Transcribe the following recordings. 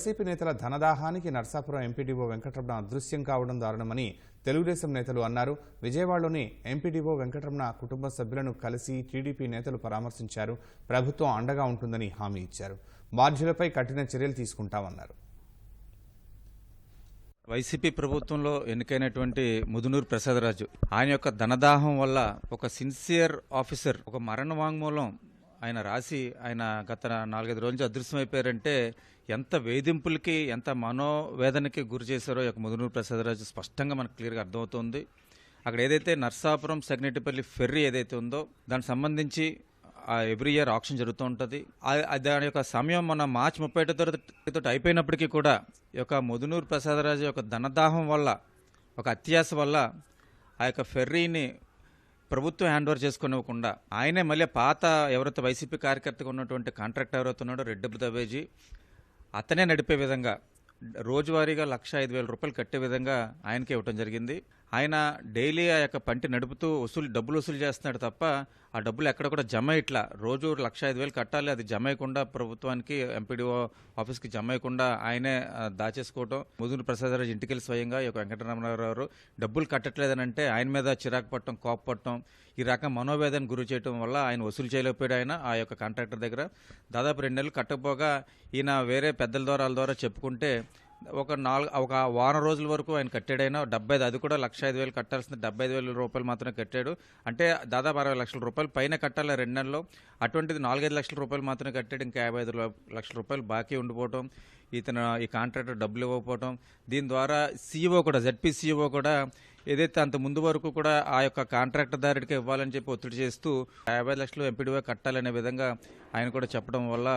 YCP నేతల ధనదాహానికి Narsapuram MPDO Venkataramana అదృశ్యం కావడం దారుణమని తెలుగుదేశం నేతలు అన్నారు. విజయవాడలోని ఎంపీడీఓ వెంకటరమణ కుటుంబ సభ్యులను కలిసి టీడీపీ నేతలు పరామర్శించారు. ప్రభుత్వం అండగా ఉంటుందని హామీ ఇచ్చారు. బాధ్యులపై కఠిన చర్యలు తీసుకుంటామన్నారు. వైసీపీ ప్రభుత్వంలో ఎన్నికైనటువంటి ముదునూరు ప్రసాదరాజు ఆయన యొక్క ధనదాహం వల్ల ఒక సిన్సియర్ ఆఫీసర్ ఒక మరణ వాంగ్మూలం ఆయన రాసి ఆయన గత నాలుగైదు రోజులు అదృశ్యమైపోయారంటే ఎంత వేధింపులకి ఎంత మనోవేదనకి గురి చేశారో యొక్క ముదునూరు ప్రసాదరాజు స్పష్టంగా మనకు క్లియర్గా అర్థమవుతుంది. అక్కడ ఏదైతే నర్సాపురం సెగ్నెటిపల్లి ఫెర్రీ ఏదైతే ఉందో దానికి సంబంధించి ఎవ్రీ ఇయర్ ఆప్షన్ జరుగుతూ ఉంటుంది. దాని యొక్క సమయం మన మార్చి ముప్పై ఒకటో అయిపోయినప్పటికీ కూడా ఈ యొక్క ముదునూరు ప్రసాదరాజు యొక్క ధనదాహం వల్ల ఒక అత్యాస వల్ల ఆ యొక్క ఫెర్రీని ప్రభుత్వం హ్యాండ్ ఓవర్ చేసుకునివ్వకుండా ఆయనే మళ్ళీ పాత ఎవరైతే వైసీపీ కార్యకర్తగా ఉన్నటువంటి కాంట్రాక్ట్ ఎవరైతే ఉన్నాడో రెడ్డబ్బు దబేజీ అతనే నడిపే విధంగా రోజువారీగా లక్ష ఐదు వేల రూపాయలు కట్టే విధంగా ఆయనకే ఇవ్వటం జరిగింది. ఆయన డైలీ ఆ యొక్క పంటి నడుపుతూ వసూలు డబ్బులు వసూలు చేస్తున్నాడు తప్ప ఆ డబ్బులు ఎక్కడ కూడా జమ ఇట్లా. రోజు లక్ష ఐదు వేలు కట్టాలి అది జమ అయ్యకుండా ప్రభుత్వానికి ఎంపీడీఓ ఆఫీస్కి జమ అయ్యకుండా ఆయనే దాచేసుకోవటం. ముదురు ప్రసాదరాజు ఇంటికి వెళ్ళి స్వయంగా ఈ యొక్క గారు డబ్బులు కట్టట్లేదని అంటే ఆయన మీద చిరాకు పట్టడం కోప పట్టడం ఈ రకం మనోవేదన గురి చేయడం వల్ల ఆయన వసూలు చేయలేకపోయాడు ఆయన ఆ యొక్క కాంట్రాక్టర్ దగ్గర. దాదాపు రెండు నెలలు కట్టకపోగా ఈయన వేరే పెద్దల ద్వారా వాళ్ళ ద్వారా చెప్పుకుంటే ఒక నాలుగు ఒక వారం రోజుల వరకు ఆయన కట్టాడైనా డెబ్బై ఐదు అది కూడా లక్ష ఐదు వేలు కట్టాల్సింది డెబ్బై ఐదు వేల రూపాయలు మాత్రమే కట్టాడు. అంటే దాదాపు అరవై లక్షల రూపాయలు పైన కట్టాలి రెండు నెలల్లో? అటువంటిది నాలుగైదు లక్షల రూపాయలు మాత్రమే కట్టాడు ఇంకా యాభై ఐదు లక్షల రూపాయలు బాకీ ఉండిపోవటం ఇతను ఈ కాంట్రాక్టర్ డబ్బులు ఇవ్వకపోవటం దీని ద్వారా సీఈఓ కూడా జడ్పీ సీఈఓ కూడా ఏదైతే అంత ముందు వరకు కూడా ఆ యొక్క కాంట్రాక్టర్దారుడికి ఇవ్వాలని చెప్పి ఒత్తిడి చేస్తూ యాభై లక్షలు ఎంపీడీఓ కట్టాలనే విధంగా ఆయన కూడా చెప్పడం వల్ల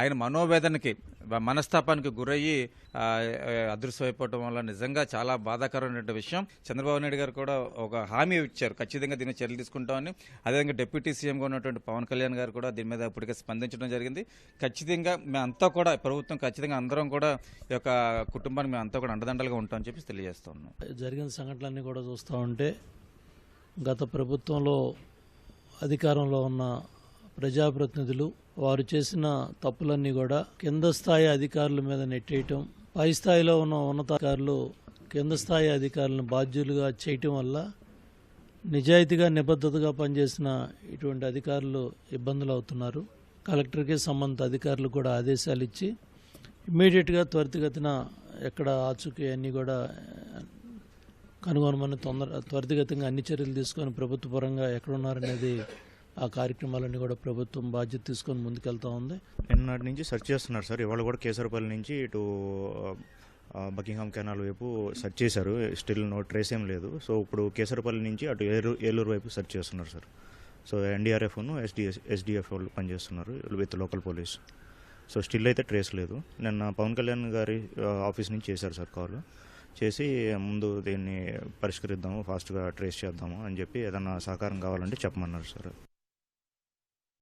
ఆయన మనోవేదనకి మనస్తాపానికి గురయ్యి అదృశ్యమైపోవటం వల్ల నిజంగా చాలా బాధాకరమైన విషయం. చంద్రబాబు నాయుడు గారు కూడా ఒక హామీ ఇచ్చారు. ఖచ్చితంగా దీన్ని చర్యలు తీసుకుంటామని. అదేవిధంగా డిప్యూటీ సీఎంగా ఉన్నటువంటి పవన్ కళ్యాణ్ గారు కూడా దీని మీద ఇప్పటికే స్పందించడం జరిగింది. ఖచ్చితంగా మేమంతా కూడా ప్రభుత్వం ఖచ్చితంగా అందరం కూడా ఈ యొక్క కుటుంబానికి మేమంతా కూడా అండదండలుగా ఉంటామని చెప్పి తెలియజేస్తున్నాం జరిగిన సంఘటనలన్నీ కూడా చూస్తూ ఉంటే గత ప్రభుత్వంలో అధికారంలో ఉన్న ప్రజాప్రతినిధులు వారు చేసిన తప్పులన్నీ కూడా కింద స్థాయి అధికారుల మీద నెట్టేయటం పై స్థాయిలో ఉన్న ఉన్నతాధికారులు కింద స్థాయి అధికారులను బాధ్యులుగా చేయటం వల్ల నిజాయితీగా నిబద్ధతగా పనిచేసిన ఇటువంటి అధికారులు ఇబ్బందులు అవుతున్నారు. కలెక్టర్కి సంబంధిత అధికారులు కూడా ఆదేశాలు ఇచ్చి ఇమ్మీడియట్గా త్వరితగతిన ఎక్కడ ఆచూకీ అన్నీ కూడా కనుగొనమని తొందర త్వరితగతంగా అన్ని చర్యలు తీసుకొని ప్రభుత్వ పరంగా ఎక్కడున్నారనేది ఆ కార్యక్రమాలన్నీ కూడా ప్రభుత్వం బాధ్యత తీసుకొని ముందుకెళ్తా ఉంది. నిన్నటి నుంచి సెర్చ్ చేస్తున్నారు సార్. ఇవాళ కూడా కేసరపల్లి నుంచి ఇటు బకింగ్హామ్ కెనాల్ వైపు సెర్చ్ చేశారు. స్టిల్ నో ట్రేస్ ఏం లేదు. సో ఇప్పుడు కేసరపల్లి నుంచి అటు ఏలూరు ఏలూరు వైపు సెర్చ్ చేస్తున్నారు సార్. సో ఎన్డీఆర్ఎఫ్ను ఎస్డిఎస్ ఎస్డిఎఫ్ వాళ్ళు పనిచేస్తున్నారు with local police. So still అయితే ట్రేస్ లేదు. నిన్న పవన్ కళ్యాణ్ గారి ఆఫీస్ నుంచి చేశారు సార్ కాల్. చేసి ముందు దీన్ని పరిష్కరిద్దాము ఫాస్ట్గా ట్రేస్ చేద్దాము అని చెప్పి ఏదన్నా సహకారం కావాలంటే చెప్పమన్నారు సార్.